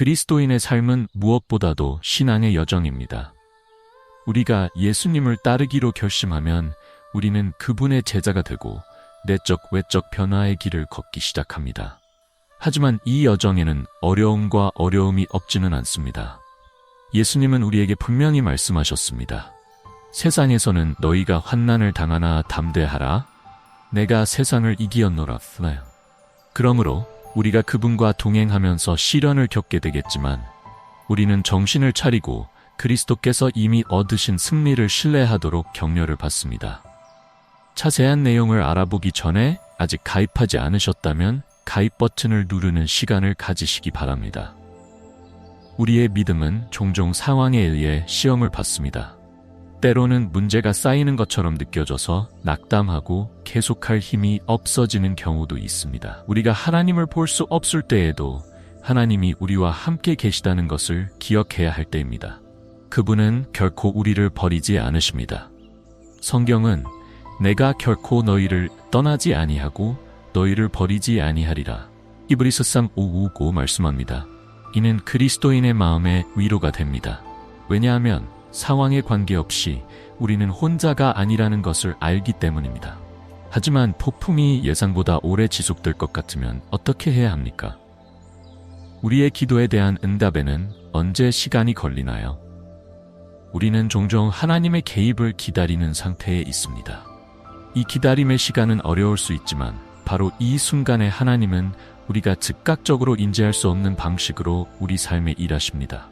그리스도인의 삶은 무엇보다도 신앙의 여정입니다. 우리가 예수님을 따르기로 결심하면 우리는 그분의 제자가 되고 내적 외적 변화의 길을 걷기 시작합니다. 하지만 이 여정에는 어려움과 어려움이 없지는 않습니다. 예수님은 우리에게 분명히 말씀하셨습니다. 세상에서는 너희가 환난을 당하나 담대하라. 내가 세상을 이기었노라. 그러므로 우리가 그분과 동행하면서 시련을 겪게 되겠지만 우리는 정신을 차리고 그리스도께서 이미 얻으신 승리를 신뢰하도록 격려를 받습니다. 자세한 내용을 알아보기 전에 아직 가입하지 않으셨다면 가입 버튼을 누르는 시간을 가지시기 바랍니다. 우리의 믿음은 종종 상황에 의해 시험을 받습니다. 때로는 문제가 쌓이는 것처럼 느껴져서 낙담하고 계속할 힘이 없어지는 경우도 있습니다. 우리가 하나님을 볼 수 없을 때에도 하나님이 우리와 함께 계시다는 것을 기억해야 할 때입니다. 그분은 결코 우리를 버리지 않으십니다. 성경은 내가 결코 너희를 떠나지 아니하고 너희를 버리지 아니하리라. 히브리서 3:559 말씀합니다. 이는 그리스도인의 마음에 위로가 됩니다. 왜냐하면 상황에 관계없이 우리는 혼자가 아니라는 것을 알기 때문입니다. 하지만 폭풍이 예상보다 오래 지속될 것 같으면 어떻게 해야 합니까? 우리의 기도에 대한 응답에는 언제 시간이 걸리나요? 우리는 종종 하나님의 개입을 기다리는 상태에 있습니다. 이 기다림의 시간은 어려울 수 있지만 바로 이 순간에 하나님은 우리가 즉각적으로 인지할 수 없는 방식으로 우리 삶에 일하십니다.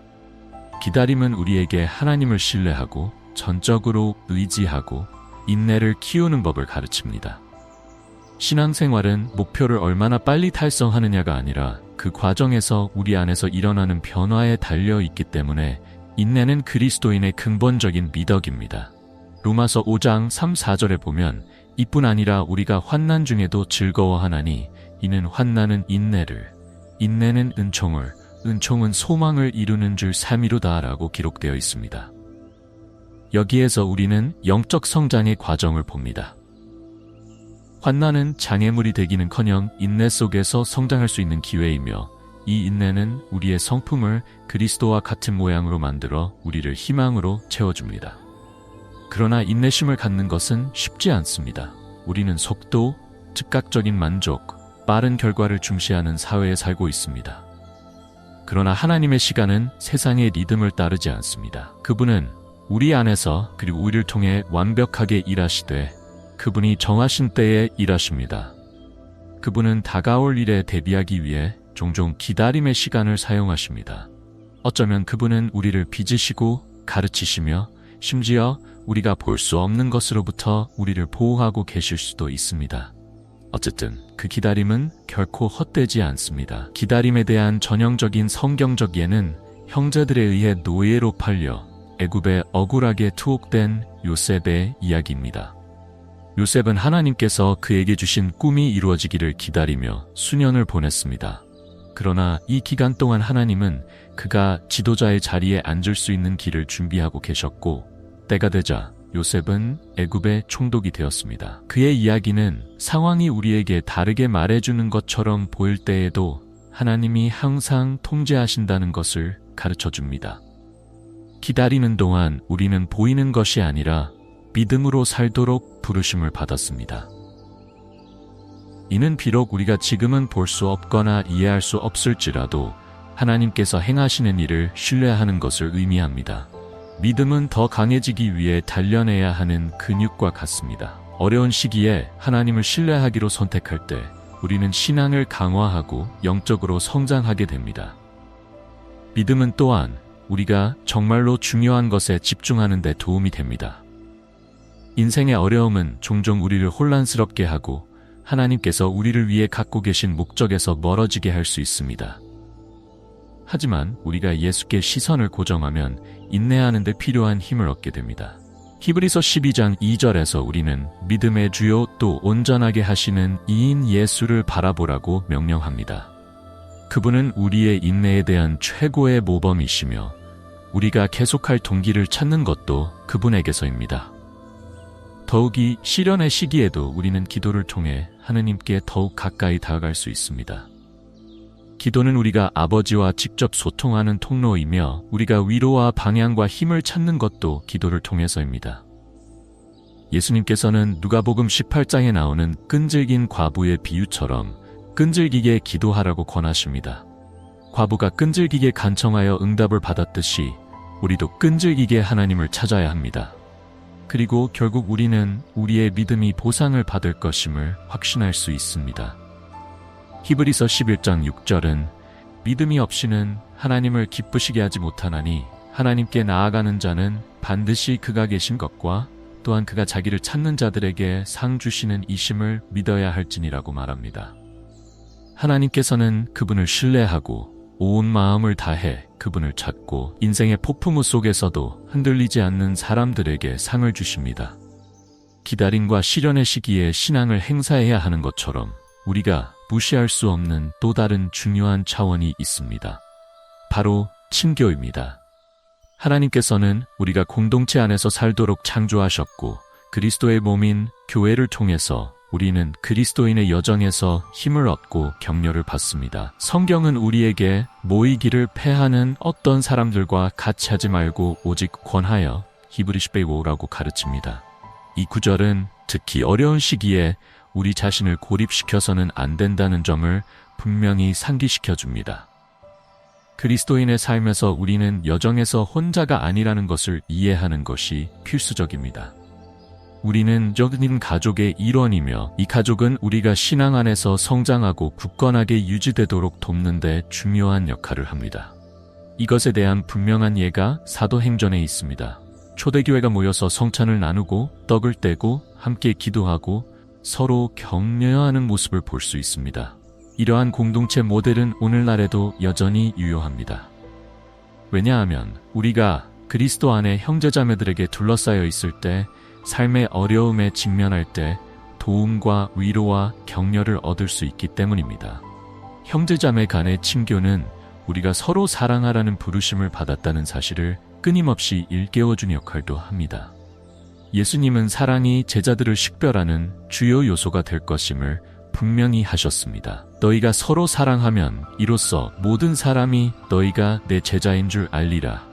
기다림은 우리에게 하나님을 신뢰하고 전적으로 의지하고 인내를 키우는 법을 가르칩니다. 신앙생활은 목표를 얼마나 빨리 달성하느냐가 아니라 그 과정에서 우리 안에서 일어나는 변화에 달려 있기 때문에 인내는 그리스도인의 근본적인 미덕입니다. 로마서 5장 3, 4절에 보면 이뿐 아니라 우리가 환난 중에도 즐거워하나니 이는 환난은 인내를 인내는 은총을 은총은 소망을 이루는 줄 삶이로다라고 기록되어 있습니다. 여기에서 우리는 영적 성장의 과정을 봅니다. 환난은 장애물이 되기는커녕 인내 속에서 성장할 수 있는 기회이며 이 인내는 우리의 성품을 그리스도와 같은 모양으로 만들어 우리를 희망으로 채워줍니다. 그러나 인내심을 갖는 것은 쉽지 않습니다. 우리는 속도, 즉각적인 만족, 빠른 결과를 중시하는 사회에 살고 있습니다. 그러나 하나님의 시간은 세상의 리듬을 따르지 않습니다. 그분은 우리 안에서 그리고 우리를 통해 완벽하게 일하시되 그분이 정하신 때에 일하십니다. 그분은 다가올 일에 대비하기 위해 종종 기다림의 시간을 사용하십니다. 어쩌면 그분은 우리를 빚으시고 가르치시며 심지어 우리가 볼 수 없는 것으로부터 우리를 보호하고 계실 수도 있습니다. 어쨌든 그 기다림은 결코 헛되지 않습니다. 기다림에 대한 전형적인 성경적 예는 형제들에 의해 노예로 팔려 애굽에 억울하게 투옥된 요셉의 이야기입니다. 요셉은 하나님께서 그에게 주신 꿈이 이루어지기를 기다리며 수년을 보냈습니다. 그러나 이 기간 동안 하나님은 그가 지도자의 자리에 앉을 수 있는 길을 준비하고 계셨고 때가 되자 요셉은 애굽의 총독이 되었습니다. 그의 이야기는 상황이 우리에게 다르게 말해주는 것처럼 보일 때에도 하나님이 항상 통제하신다는 것을 가르쳐 줍니다. 기다리는 동안 우리는 보이는 것이 아니라 믿음으로 살도록 부르심을 받았습니다. 이는 비록 우리가 지금은 볼 수 없거나 이해할 수 없을지라도 하나님께서 행하시는 일을 신뢰하는 것을 의미합니다. 믿음은 더 강해지기 위해 단련해야 하는 근육과 같습니다. 어려운 시기에 하나님을 신뢰하기로 선택할 때 우리는 신앙을 강화하고 영적으로 성장하게 됩니다. 믿음은 또한 우리가 정말로 중요한 것에 집중하는 데 도움이 됩니다. 인생의 어려움은 종종 우리를 혼란스럽게 하고 하나님께서 우리를 위해 갖고 계신 목적에서 멀어지게 할 수 있습니다. 하지만 우리가 예수께 시선을 고정하면 인내하는 데 필요한 힘을 얻게 됩니다. 히브리서 12장 2절에서 우리는 믿음의 주요 또 온전하게 하시는 이인 예수를 바라보라고 명령합니다. 그분은 우리의 인내에 대한 최고의 모범이시며 우리가 계속할 동기를 찾는 것도 그분에게서입니다. 더욱이 시련의 시기에도 우리는 기도를 통해 하느님께 더욱 가까이 다가갈 수 있습니다. 기도는 우리가 아버지와 직접 소통하는 통로이며 우리가 위로와 방향과 힘을 찾는 것도 기도를 통해서입니다. 예수님께서는 누가복음 18장에 나오는 끈질긴 과부의 비유처럼 끈질기게 기도하라고 권하십니다. 과부가 끈질기게 간청하여 응답을 받았듯이 우리도 끈질기게 하나님을 찾아야 합니다. 그리고 결국 우리는 우리의 믿음이 보상을 받을 것임을 확신할 수 있습니다. 히브리서 11장 6절은 믿음이 없이는 하나님을 기쁘시게 하지 못하나니 하나님께 나아가는 자는 반드시 그가 계신 것과 또한 그가 자기를 찾는 자들에게 상 주시는 이심을 믿어야 할지니라고 말합니다. 하나님께서는 그분을 신뢰하고 온 마음을 다해 그분을 찾고 인생의 폭풍우 속에서도 흔들리지 않는 사람들에게 상을 주십니다. 기다림과 시련의 시기에 신앙을 행사해야 하는 것처럼 우리가 무시할 수 없는 또 다른 중요한 차원이 있습니다. 바로 친교입니다. 하나님께서는 우리가 공동체 안에서 살도록 창조하셨고 그리스도의 몸인 교회를 통해서 우리는 그리스도인의 여정에서 힘을 얻고 격려를 받습니다. 성경은 우리에게 모이기를 패하는 어떤 사람들과 같이 하지 말고 오직 권하여 히브리시 베이오라고 가르칩니다. 이 구절은 특히 어려운 시기에 우리 자신을 고립시켜서는 안 된다는 점을 분명히 상기시켜 줍니다. 그리스도인의 삶에서 우리는 여정에서 혼자가 아니라는 것을 이해하는 것이 필수적입니다. 우리는 적은 가족의 일원이며 이 가족은 우리가 신앙 안에서 성장하고 굳건하게 유지되도록 돕는데 중요한 역할을 합니다. 이것에 대한 분명한 예가 사도행전에 있습니다. 초대교회가 모여서 성찬을 나누고 떡을 떼고 함께 기도하고 서로 격려하는 모습을 볼 수 있습니다. 이러한 공동체 모델은 오늘날에도 여전히 유효합니다. 왜냐하면 우리가 그리스도 안에 형제자매들에게 둘러싸여 있을 때 삶의 어려움에 직면할 때 도움과 위로와 격려를 얻을 수 있기 때문입니다. 형제자매 간의 친교는 우리가 서로 사랑하라는 부르심을 받았다는 사실을 끊임없이 일깨워준 역할도 합니다. 예수님은 사랑이 제자들을 식별하는 주요 요소가 될 것임을 분명히 하셨습니다. 너희가 서로 사랑하면 이로써 모든 사람이 너희가 내 제자인 줄 알리라.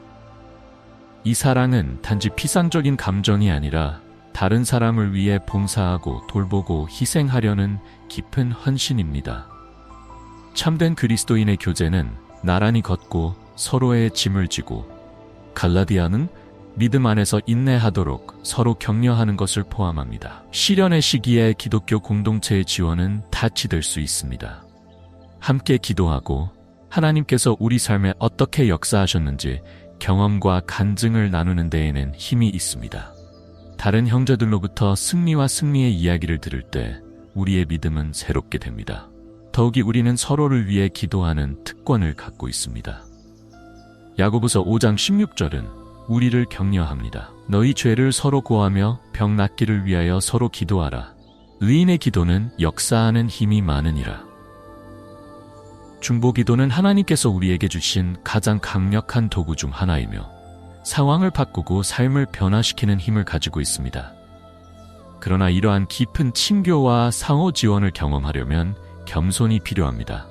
이 사랑은 단지 피상적인 감정이 아니라 다른 사람을 위해 봉사하고 돌보고 희생하려는 깊은 헌신입니다. 참된 그리스도인의 교제는 나란히 걷고 서로의 짐을 지고 갈라디아는 믿음 안에서 인내하도록 서로 격려하는 것을 포함합니다. 시련의 시기에 기독교 공동체의 지원은 닻이 될수 있습니다. 함께 기도하고 하나님께서 우리 삶에 어떻게 역사하셨는지 경험과 간증을 나누는 데에는 힘이 있습니다. 다른 형제들로부터 승리와 승리의 이야기를 들을 때 우리의 믿음은 새롭게 됩니다. 더욱이 우리는 서로를 위해 기도하는 특권을 갖고 있습니다. 야고보서 5장 16절은 우리를 격려합니다. 너희 죄를 서로 고하며 병 낫기를 위하여 서로 기도하라. 의인의 기도는 역사하는 힘이 많으니라. 중보 기도는 하나님께서 우리에게 주신 가장 강력한 도구 중 하나이며 상황을 바꾸고 삶을 변화시키는 힘을 가지고 있습니다. 그러나 이러한 깊은 친교와 상호 지원을 경험하려면 겸손이 필요합니다.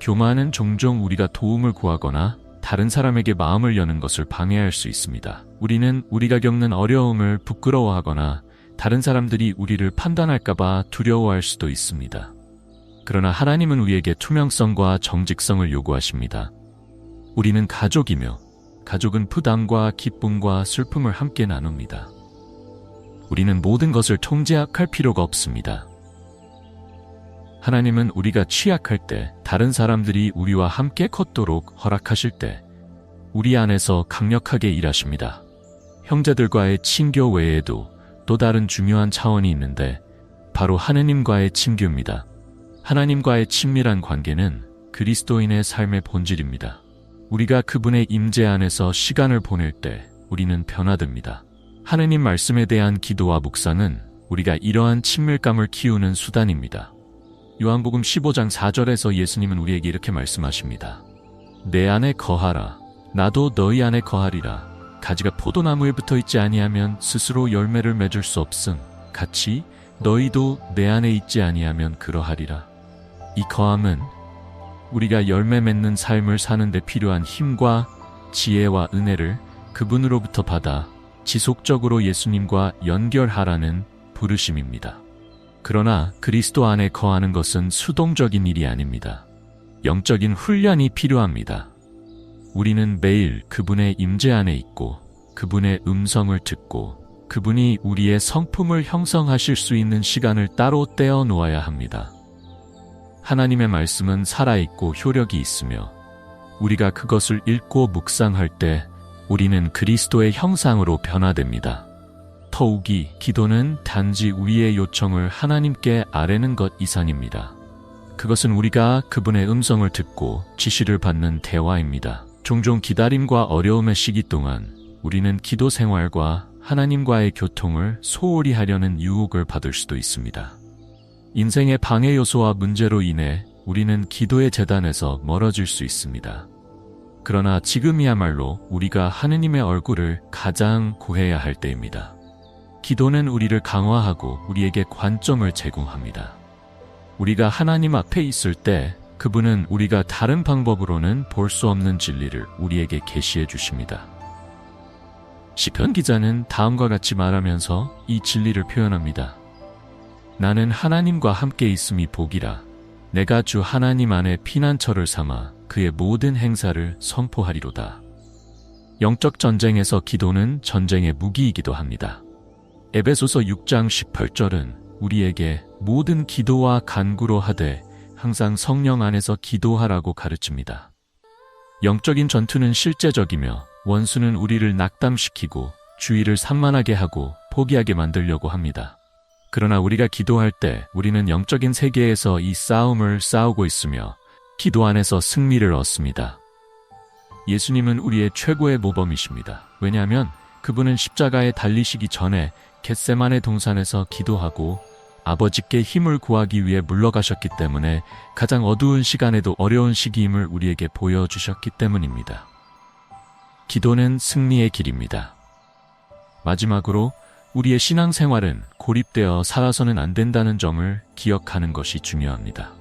교만은 종종 우리가 도움을 구하거나 다른 사람에게 마음을 여는 것을 방해할 수 있습니다. 우리는 우리가 겪는 어려움을 부끄러워하거나 다른 사람들이 우리를 판단할까봐 두려워할 수도 있습니다. 그러나 하나님은 우리에게 투명성과 정직성을 요구하십니다. 우리는 가족이며 가족은 부담과 기쁨과 슬픔을 함께 나눕니다. 우리는 모든 것을 통제할 필요가 없습니다. 하나님은 우리가 취약할 때 다른 사람들이 우리와 함께 걷도록 허락하실 때 우리 안에서 강력하게 일하십니다. 형제들과의 친교 외에도 또 다른 중요한 차원이 있는데 바로 하느님과의 친교입니다. 하나님과의 친밀한 관계는 그리스도인의 삶의 본질입니다. 우리가 그분의 임재 안에서 시간을 보낼 때 우리는 변화됩니다. 하느님 말씀에 대한 기도와 묵상은 우리가 이러한 친밀감을 키우는 수단입니다. 요한복음 15장 4절에서 예수님은 우리에게 이렇게 말씀하십니다. 내 안에 거하라. 나도 너희 안에 거하리라. 가지가 포도나무에 붙어 있지 아니하면 스스로 열매를 맺을 수 없음. 같이 너희도 내 안에 있지 아니하면 그러하리라. 이 거함은 우리가 열매 맺는 삶을 사는데 필요한 힘과 지혜와 은혜를 그분으로부터 받아 지속적으로 예수님과 연결하라는 부르심입니다. 그러나 그리스도 안에 거하는 것은 수동적인 일이 아닙니다. 영적인 훈련이 필요합니다. 우리는 매일 그분의 임재 안에 있고 그분의 음성을 듣고 그분이 우리의 성품을 형성하실 수 있는 시간을 따로 떼어 놓아야 합니다. 하나님의 말씀은 살아있고 효력이 있으며 우리가 그것을 읽고 묵상할 때 우리는 그리스도의 형상으로 변화됩니다. 더욱이 기도는 단지 우리의 요청을 하나님께 아뢰는 것 이상입니다. 그것은 우리가 그분의 음성을 듣고 지시를 받는 대화입니다. 종종 기다림과 어려움의 시기 동안 우리는 기도 생활과 하나님과의 교통을 소홀히 하려는 유혹을 받을 수도 있습니다. 인생의 방해 요소와 문제로 인해 우리는 기도의 재단에서 멀어질 수 있습니다. 그러나 지금이야말로 우리가 하느님의 얼굴을 가장 구해야 할 때입니다. 기도는 우리를 강화하고 우리에게 관점을 제공합니다. 우리가 하나님 앞에 있을 때 그분은 우리가 다른 방법으로는 볼 수 없는 진리를 우리에게 계시해 주십니다. 시편 기자는 다음과 같이 말하면서 이 진리를 표현합니다. 나는 하나님과 함께 있음이 복이라. 내가 주 하나님 안에 피난처를 삼아 그의 모든 행사를 선포하리로다. 영적 전쟁에서 기도는 전쟁의 무기이기도 합니다. 에베소서 6장 18절은 우리에게 모든 기도와 간구로 하되 항상 성령 안에서 기도하라고 가르칩니다. 영적인 전투는 실제적이며 원수는 우리를 낙담시키고 주의를 산만하게 하고 포기하게 만들려고 합니다. 그러나 우리가 기도할 때 우리는 영적인 세계에서 이 싸움을 싸우고 있으며 기도 안에서 승리를 얻습니다. 예수님은 우리의 최고의 모범이십니다. 왜냐하면 그분은 십자가에 달리시기 전에 겟세만의 동산에서 기도하고 아버지께 힘을 구하기 위해 물러가셨기 때문에 가장 어두운 시간에도 어려운 시기임을 우리에게 보여주셨기 때문입니다. 기도는 승리의 길입니다. 마지막으로 우리의 신앙생활은 고립되어 살아서는 안 된다는 점을 기억하는 것이 중요합니다.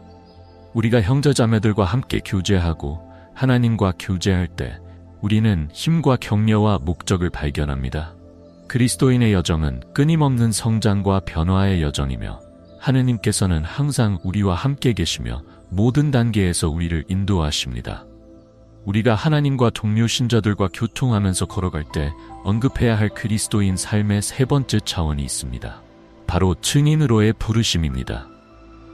우리가 형제자매들과 함께 교제하고 하나님과 교제할 때 우리는 힘과 격려와 목적을 발견합니다. 그리스도인의 여정은 끊임없는 성장과 변화의 여정이며 하느님께서는 항상 우리와 함께 계시며 모든 단계에서 우리를 인도하십니다. 우리가 하나님과 동료 신자들과 교통하면서 걸어갈 때 언급해야 할 그리스도인 삶의 세 번째 차원이 있습니다. 바로 증인으로의 부르심입니다.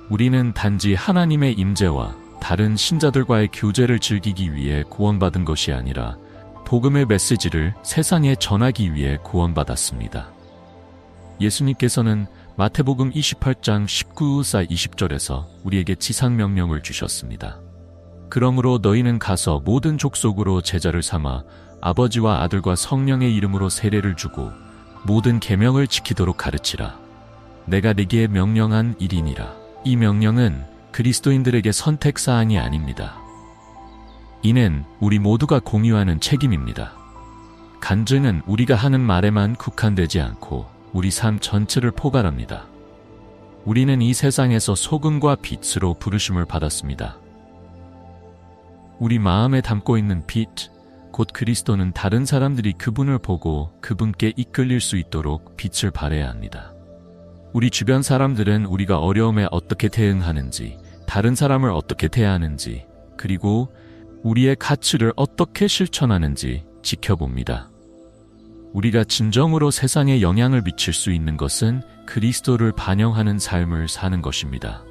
우리는 단지 하나님의 임재와 다른 신자들과의 교제를 즐기기 위해 구원받은 것이 아니라 복음의 메시지를 세상에 전하기 위해 구원받았습니다. 예수님께서는 마태복음 28장 19사 20절에서 우리에게 지상 명령을 주셨습니다. 그러므로 너희는 가서 모든 족속으로 제자를 삼아 아버지와 아들과 성령의 이름으로 세례를 주고 모든 계명을 지키도록 가르치라. 내가 네게 명령한 일이니라. 이 명령은 그리스도인들에게 선택 사항이 아닙니다. 이는 우리 모두가 공유하는 책임입니다. 간증은 우리가 하는 말에만 국한되지 않고 우리 삶 전체를 포괄합니다. 우리는 이 세상에서 소금과 빛으로 부르심을 받았습니다. 우리 마음에 담고 있는 빛, 곧 그리스도는 다른 사람들이 그분을 보고 그분께 이끌릴 수 있도록 빛을 발해야 합니다. 우리 주변 사람들은 우리가 어려움에 어떻게 대응하는지, 다른 사람을 어떻게 대하는지, 그리고 우리의 가치를 어떻게 실천하는지 지켜봅니다. 우리가 진정으로 세상에 영향을 미칠 수 있는 것은 그리스도를 반영하는 삶을 사는 것입니다.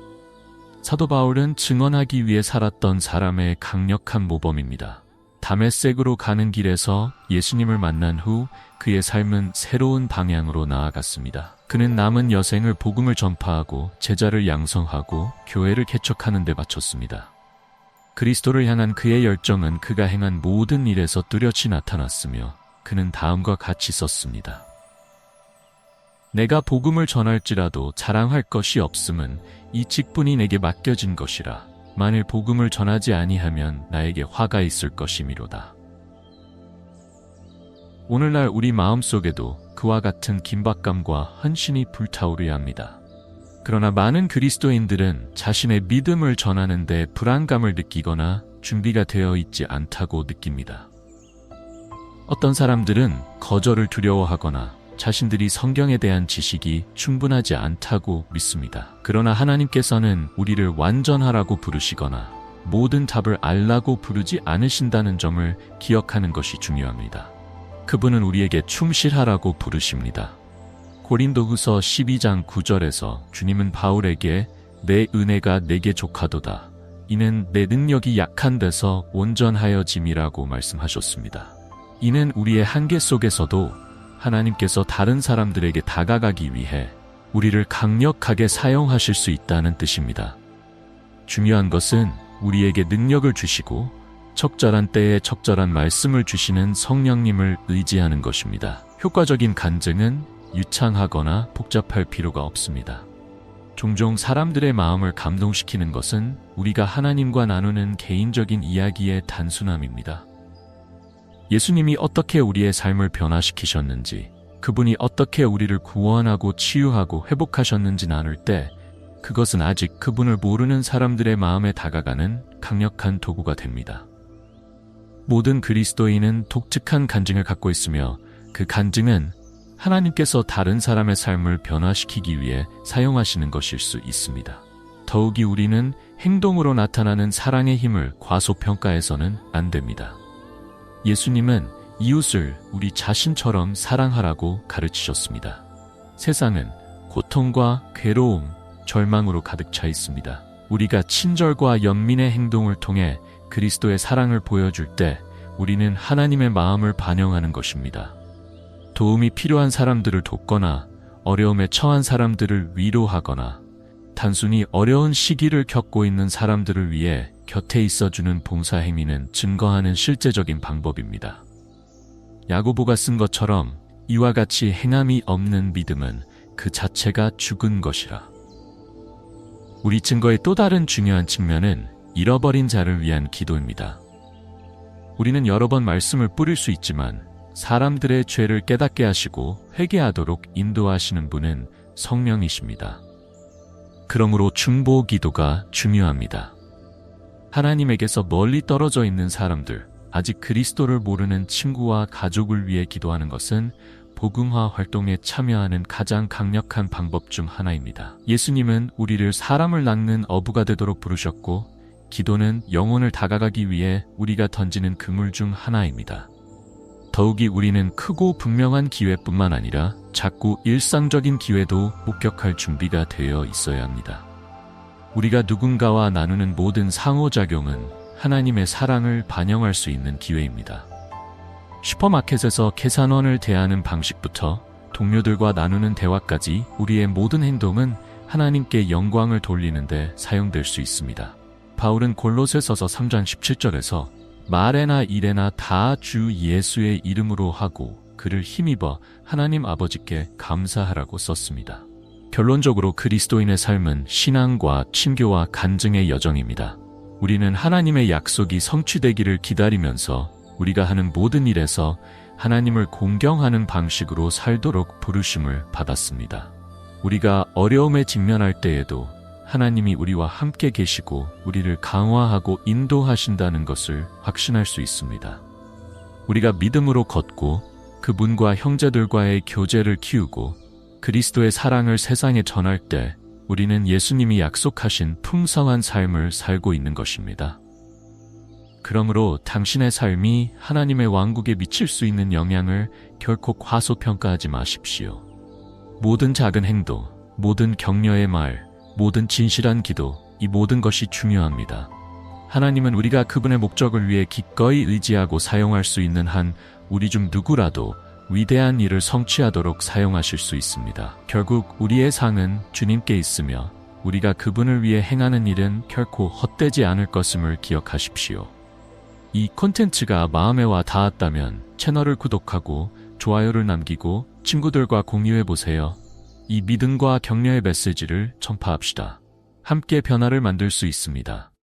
사도 바울은 증언하기 위해 살았던 사람의 강력한 모범입니다. 다메섹으로 가는 길에서 예수님을 만난 후 그의 삶은 새로운 방향으로 나아갔습니다. 그는 남은 여생을 복음을 전파하고 제자를 양성하고 교회를 개척하는 데 바쳤습니다. 그리스도를 향한 그의 열정은 그가 행한 모든 일에서 뚜렷이 나타났으며 그는 다음과 같이 썼습니다. 내가 복음을 전할지라도 자랑할 것이 없음은 이 직분이 내게 맡겨진 것이라 만일 복음을 전하지 아니하면 나에게 화가 있을 것이미로다. 오늘날 우리 마음속에도 그와 같은 긴박감과 헌신이 불타오르야 합니다. 그러나 많은 그리스도인들은 자신의 믿음을 전하는데 불안감을 느끼거나 준비가 되어 있지 않다고 느낍니다. 어떤 사람들은 거절을 두려워하거나 자신들이 성경에 대한 지식이 충분하지 않다고 믿습니다. 그러나 하나님께서는 우리를 완전하라고 부르시거나 모든 답을 알라고 부르지 않으신다는 점을 기억하는 것이 중요합니다. 그분은 우리에게 충실하라고 부르십니다. 고린도후서 12장 9절에서 주님은 바울에게 내 은혜가 내게 족하도다. 이는 내 능력이 약한 데서 온전하여 짐이라고 말씀하셨습니다. 이는 우리의 한계 속에서도 하나님께서 다른 사람들에게 다가가기 위해 우리를 강력하게 사용하실 수 있다는 뜻입니다. 중요한 것은 우리에게 능력을 주시고 적절한 때에 적절한 말씀을 주시는 성령님을 의지하는 것입니다. 효과적인 간증은 유창하거나 복잡할 필요가 없습니다. 종종 사람들의 마음을 감동시키는 것은 우리가 하나님과 나누는 개인적인 이야기의 단순함입니다. 예수님이 어떻게 우리의 삶을 변화시키셨는지, 그분이 어떻게 우리를 구원하고 치유하고 회복하셨는지 나눌 때, 그것은 아직 그분을 모르는 사람들의 마음에 다가가는 강력한 도구가 됩니다. 모든 그리스도인은 독특한 간증을 갖고 있으며 그 간증은 하나님께서 다른 사람의 삶을 변화시키기 위해 사용하시는 것일 수 있습니다. 더욱이 우리는 행동으로 나타나는 사랑의 힘을 과소평가해서는 안 됩니다. 예수님은 이웃을 우리 자신처럼 사랑하라고 가르치셨습니다. 세상은 고통과 괴로움, 절망으로 가득 차 있습니다. 우리가 친절과 연민의 행동을 통해 그리스도의 사랑을 보여줄 때 우리는 하나님의 마음을 반영하는 것입니다. 도움이 필요한 사람들을 돕거나 어려움에 처한 사람들을 위로하거나 단순히 어려운 시기를 겪고 있는 사람들을 위해 곁에 있어주는 봉사 행위는 증거하는 실제적인 방법입니다. 야고보가 쓴 것처럼 이와 같이 행함이 없는 믿음은 그 자체가 죽은 것이라. 우리 증거의 또 다른 중요한 측면은 잃어버린 자를 위한 기도입니다. 우리는 여러 번 말씀을 뿌릴 수 있지만 사람들의 죄를 깨닫게 하시고 회개하도록 인도하시는 분은 성령이십니다. 그러므로 중보 기도가 중요합니다. 하나님에게서 멀리 떨어져 있는 사람들, 아직 그리스도를 모르는 친구와 가족을 위해 기도하는 것은 복음화 활동에 참여하는 가장 강력한 방법 중 하나입니다. 예수님은 우리를 사람을 낳는 어부가 되도록 부르셨고, 기도는 영혼을 다가가기 위해 우리가 던지는 그물 중 하나입니다. 더욱이 우리는 크고 분명한 기회뿐만 아니라 자꾸 일상적인 기회도 목격할 준비가 되어 있어야 합니다. 우리가 누군가와 나누는 모든 상호작용은 하나님의 사랑을 반영할 수 있는 기회입니다. 슈퍼마켓에서 계산원을 대하는 방식부터 동료들과 나누는 대화까지 우리의 모든 행동은 하나님께 영광을 돌리는데 사용될 수 있습니다. 바울은 골로새서서 3장 17절에서 말에나 일에나 다 주 예수의 이름으로 하고 그를 힘입어 하나님 아버지께 감사하라고 썼습니다. 결론적으로 그리스도인의 삶은 신앙과 친교와 간증의 여정입니다. 우리는 하나님의 약속이 성취되기를 기다리면서 우리가 하는 모든 일에서 하나님을 공경하는 방식으로 살도록 부르심을 받았습니다. 우리가 어려움에 직면할 때에도 하나님이 우리와 함께 계시고 우리를 강화하고 인도하신다는 것을 확신할 수 있습니다. 우리가 믿음으로 걷고 그분과 형제들과의 교제를 키우고 그리스도의 사랑을 세상에 전할 때 우리는 예수님이 약속하신 풍성한 삶을 살고 있는 것입니다. 그러므로 당신의 삶이 하나님의 왕국에 미칠 수 있는 영향을 결코 과소평가하지 마십시오. 모든 작은 행동, 모든 격려의 말, 모든 진실한 기도, 이 모든 것이 중요합니다. 하나님은 우리가 그분의 목적을 위해 기꺼이 의지하고 사용할 수 있는 한 우리 중 누구라도 위대한 일을 성취하도록 사용하실 수 있습니다. 결국 우리의 상은 주님께 있으며 우리가 그분을 위해 행하는 일은 결코 헛되지 않을 것임을 기억하십시오. 이 콘텐츠가 마음에 와 닿았다면 채널을 구독하고 좋아요를 남기고 친구들과 공유해 보세요. 이 믿음과 격려의 메시지를 전파합시다. 함께 변화를 만들 수 있습니다.